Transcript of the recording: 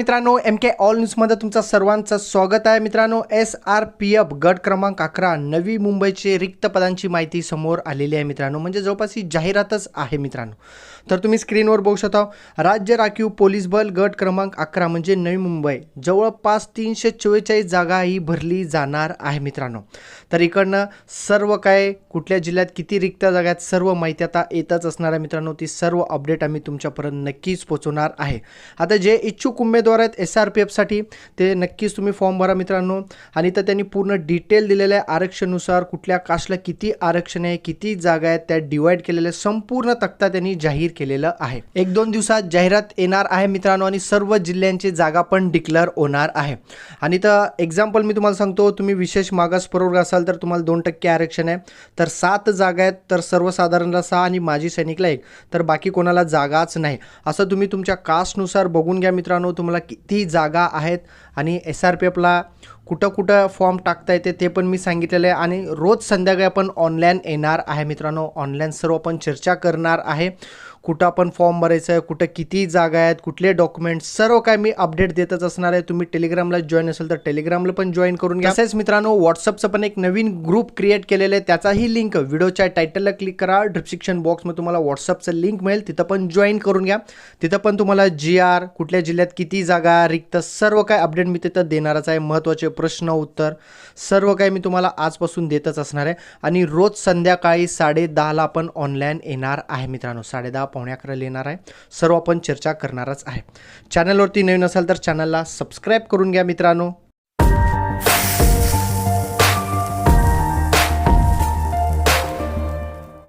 मित्रांनो एम के ऑल न्यूजमध्ये तुमचं सर्वांचं स्वागत आहे. मित्रांनो एस आर पी एफ गट क्रमांक अकरा नवी मुंबईचे रिक्त पदांची माहिती समोर आलेली आहे मित्रांनो. म्हणजे जवळपास ही जाहिरातच आहे मित्रांनो. तर तुम्ही स्क्रीनवर बघू शकता राज्य राखीव पोलीस बल गट क्रमांक अकरा म्हणजे नवी मुंबई. जवळपास तीनशे चव्वेचाळीस जागा ही भरली जाणार आहे मित्रांनो. तर इकडनं सर्व काय कुठल्या जिल्ह्यात किती रिक्त जागा आहेत सर्व माहिती आता येतच असणार आहे मित्रांनो. ती सर्व अपडेट आम्ही तुमच्यापर्यंत नक्कीच पोहोचवणार आहे. आता जे इच्छुक उमेदवार आहेत एस आर पी एफसाठी ते नक्कीच तुम्ही फॉर्म भरा मित्रांनो. आणि तर त्यांनी पूर्ण डिटेल दिलेलं आहे आरक्षणानुसार कुठल्या कास्टला किती आरक्षण आहे किती जागा आहेत त्या डिवाईड केलेल्या संपूर्ण तक्ता त्यांनी जाहीर केलेलं आहे. एक दोन दिवसात जाहिरात येणार आहे मित्रांनो आणि सर्व जिल्ह्यांची जागा पण डिक्लेअर होणार आहे. आणि तर एक्झाम्पल मी तुम्हाला सांगतो तुम्ही विशेष मागास प्रवर्ग असाल तर तुम्हाला दोन टक्के आरक्षण आहे. तर सात जागा आहेत तर सर्वसाधारणला सहा आणि माजी सैनिकला एक. तर बाकी कोणाला जागाच नाही. असं तुम्ही तुमच्या कास्टनुसार बघून घ्या मित्रांनो. तुम्हाला किती जागा आहेत आणि एस आर पी एफला कुठं कुठं फॉर्म टाकता येते ते पण मी सांगितलेलं आहे. आणि रोज संध्याकाळी आपण ऑनलाईन येणार आहे मित्रांनो. ऑनलाईन सर्व आपण चर्चा करणार आहे. कुठं आपण फॉर्म भरायचं आहे कुठं किती जागा आहेत कुठले डॉक्युमेंट सर्व काय मी अपडेट देतच असणार आहे. तुम्ही टेलिग्रामला जॉईन असेल तर टेलिग्रामला पण जॉईन करून घ्या. तसेच मित्रांनो व्हॉट्सअपचं पण एक नवीन ग्रुप क्रिएट केलेलं आहे. त्याचाही लिंक व्हिडिओच्या टायटलला क्लिक करा. डिस्क्रिप्शन बॉक्समध्ये तुम्हाला व्हॉट्सअपचं लिंक मिळेल. तिथं पण जॉईन करून घ्या. तिथं पण तुम्हाला जी आर कुठल्या जिल्ह्यात किती जागा रिक्त सर्व काय अपडेट मी तिथं देणारच आहे. महत्त्वाचे प्रश्न उत्तर सर्व काही मी तुम्हाला आजपासून देतच असणार आहे. आणि रोज संध्याकाळी साडे दहाला आपण ऑनलाईन येणार आहे मित्रांनो. साडे दहा पावणे अकराला येणार आहे. सर्व आपण चर्चा करणारच आहे. चॅनलवरती नवीन असाल तर चॅनलला सबस्क्राईब करून घ्या मित्रांनो.